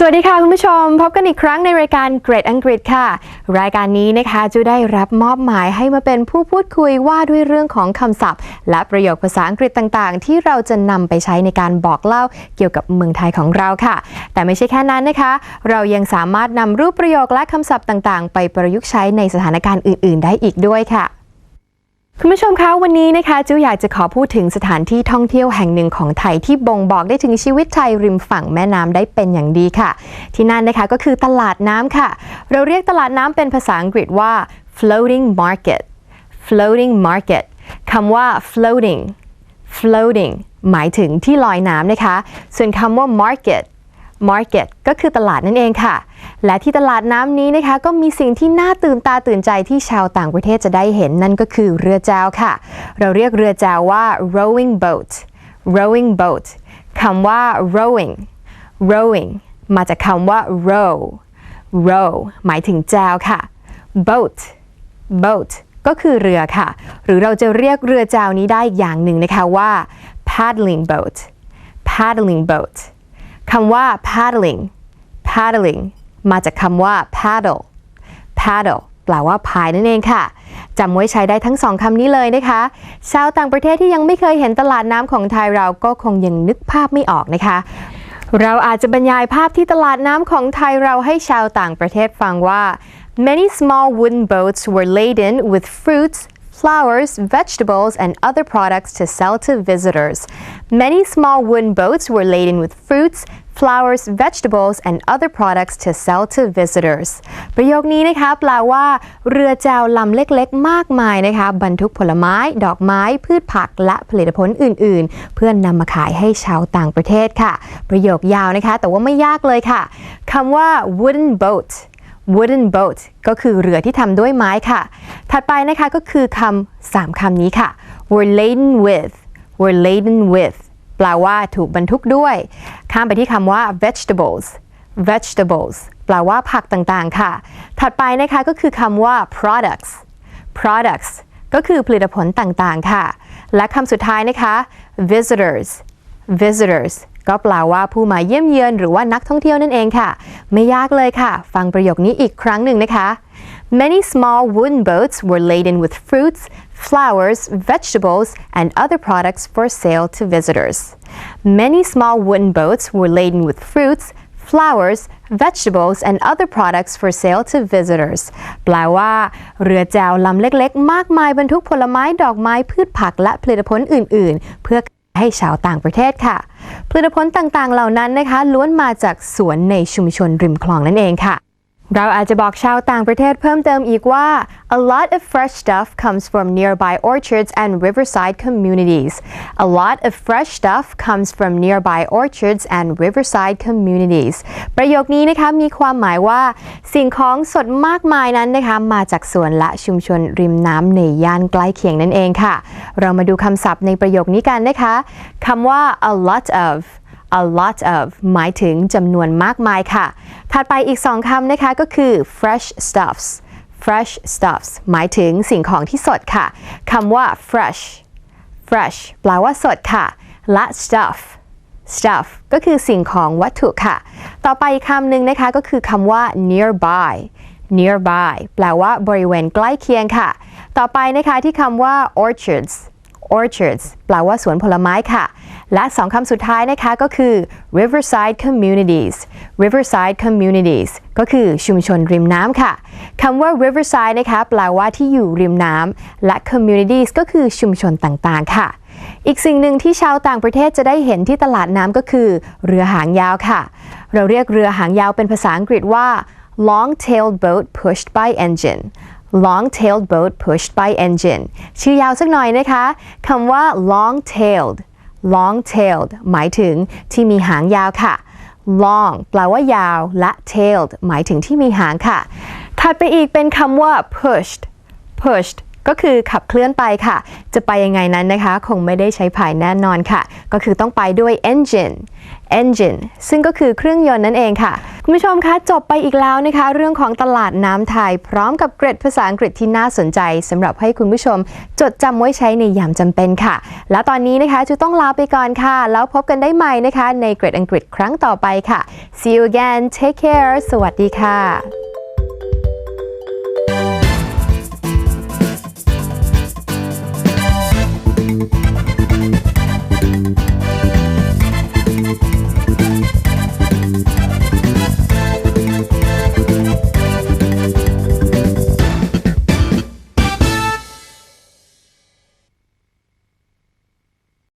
สวัสดีค่ะคุณผู้ชม พบกันอีกครั้งในรายการเกรดอังกฤษค่ะ รายการนี้นะคะจะได้รับมอบหมายให้มาเป็นผู้พูดคุยว่าด้วยเรื่องของคำศัพท์ และประโยคภาษาอังกฤษต่างๆ ที่เราจะนำไปใช้ในการบอกเล่าเกี่ยวกับเมืองไทยของเราค่ะ แต่ไม่ใช่แค่นั้นนะคะ เรายังสามารถนำรูปประโยคและคำศัพท์ต่างๆ ไปประยุกต์ใช้ในสถานการณ์อื่น ๆ ได้อีกด้วยค่ะ คุณผู้ชมคะวันนี้นะคะจิวอยากจะขอพูดถึงสถานที่ท่องเที่ยวแห่งหนึ่งของไทยที่บ่งบอกได้ถึงชีวิตไทยริมฝั่งแม่น้ำได้เป็นอย่างดีค่ะ ที่นั่นนะคะก็คือตลาดน้ำค่ะ เราเรียกตลาดน้ำเป็นภาษาอังกฤษว่า floating market floating market คำว่า floating floating หมายถึงที่ลอยน้ำนะคะ ส่วนคำว่า market market ก็คือตลาดนั่นเองค่ะ และที่ตลาดน้ำนี้นะคะ ก็มีสิ่งที่น่าตื่นตาตื่นใจที่ชาวต่างประเทศจะได้เห็นนั่นก็คือเรือแจวค่ะ เราเรียกเรือแจวว่า rowing boat rowing boat คำว่า rowing rowing มาจากคำว่า row row หมายถึงแจวค่ะ boat boat ก็คือเรือค่ะ หรือเราจะเรียกเรือแจวนี้ได้อย่างหนึ่งนะคะว่า paddling boat paddling boat คำว่า paddling paddling มาจากคำว่า paddle paddle แปลว่าพายนั่นเองค่ะจำไว้ใช้ได้ทั้งสองคำนี้เลยนะคะ ชาวต่างประเทศที่ยังไม่เคยเห็นตลาดน้ำของไทยเราก็คงยังนึกภาพไม่ออกนะคะ เราอาจจะบรรยายภาพที่ตลาดน้ำของไทยเราให้ชาวต่างประเทศฟังว่า many small wooden boats were laden with fruits flowers, vegetables, and other products to sell to visitors. Many small wooden boats were laden with fruits, flowers, vegetables, and other products to sell to visitors ประโยคนี้นะคะแปลว่า เรือแจวลำเล็กๆ มากมายนะคะบรรทุกผลไม้ ดอกไม้ พืชผักและผลิตผลอื่นๆ เพื่อนนำมาขายให้ชาวต่างประเทศค่ะ ประโยคยาวนะคะ แต่ว่าไม่ยากเลยค่ะคำว่า wooden boat wooden boat ก็คือเรือที่ทำด้วยไม้ค่ะ ถัดไปนะคะก็คือคำสามคำนี้ค่ะ were laden with were laden with แปลว่าถูกบรรทุกด้วย ข้ามไปที่คำว่า vegetables vegetables แปลว่าผักต่างๆ ค่ะ ถัดไปนะคะก็คือคำว่า products products ก็คือผลิตผลต่างๆ ค่ะ และคำสุดท้ายนะคะ visitors visitors ก็แปลว่าผู้มาเยี่ยมเยือนหรือว่านักท่องเที่ยวนั่นเองค่ะ ไม่ยากเลยค่ะ ฟังประโยคนี้อีกครั้งหนึ่งนะคะ Many small wooden boats were laden with fruits, flowers, vegetables, and other products for sale to visitors. Many small wooden boats were laden with fruits, flowers, vegetables, and other products for sale to visitors แปลว่า เรือแจวลำเล็กๆ มากมายบรรทุกผลไม้ดอกไม้พืชผักและผลิตผลอื่นๆ เพื่อให้ชาวต่างประเทศค่ะ ผลิตผลต่างๆ เหล่านั้นนะคะ ล้วนมาจากสวนในชุมชนริมคลองนั่นเองค่ะ เราอาจจะบอกชาวต่างประเทศเพิ่มเติมอีกว่า a lot of fresh stuff comes from nearby orchards and riverside communities a lot of fresh stuff comes from nearby orchards and riverside communities ประโยคนี้นะคะมีความหมายว่า สิ่งของสดมากมายนั้นนะคะมาจากสวนและชุมชนริมน้ำในย่านใกล้เคียงนั่นเองค่ะ เรามาดูคำศัพท์ในประโยคนี้กันนะคะคำว่า a lot of a lot of หมายถึงจำนวนมากมายค่ะ ถัดไปอีกสองคำนะคะก็คือ fresh stuffs fresh stuffs หมายถึงสิ่งของที่สดค่ะคำว่า fresh fresh แปลว่าสดค่ะ และ stuff stuff ก็คือสิ่งของวัตถุค่ะ ต่อไปอีกคำหนึ่งนะคะก็คือคำว่า nearby nearby แปลว่าบริเวณใกล้เคียงค่ะ ต่อไปนะคะที่คำว่า orchards orchards แปลว่าสวนผลไม้ค่ะ และสองคำสุดท้ายนะคะก็คือ riverside communities riverside communities ก็คือชุมชนริมน้ำค่ะคำว่า riverside นะคะแปลว่าที่อยู่ริมน้ำและ communities ก็คือชุมชนต่างๆ ค่ะ อีกสิ่งหนึ่งที่ชาวต่างประเทศจะได้เห็นที่ตลาดน้ำก็คือ เรือหางยาวค่ะ เราเรียกเรือหางยาวเป็นภาษาอังกฤษว่า long-tailed boat pushed by engine long-tailed boat pushed by engine ชื่อยาวสักหน่อยนะคะคำว่า long-tailed long-tailed หมายถึงที่มีหางยาวค่ะ long แปลว่ายาวและ tailed หมายถึงที่มีหางค่ะ ถัดไปอีกเป็นคำว่า pushed pushed ก็คือขับเคลื่อนไปค่ะ จะไปยังไงนั้นนะคะ คงไม่ได้ใช้พายแน่นอนค่ะ ก็คือต้องไปด้วย engine engine ซึ่งก็คือเครื่องยนต์นั่นเองค่ะ คุณผู้ชมคะจบไปอีกแล้วนะคะ เรื่องของตลาดน้ำไทย พร้อมกับเกร็ดภาษาอังกฤษที่น่าสนใจสำหรับให้คุณผู้ชม จดจำไว้ใช้ในยามจำเป็นค่ะ แล้วตอนนี้นะคะจะต้องลาไปก่อนค่ะ แล้วพบกันได้ใหม่นะคะ ในเกร็ดอังกฤษครั้งต่อไปค่ะ see you again take care สวัสดีค่ะ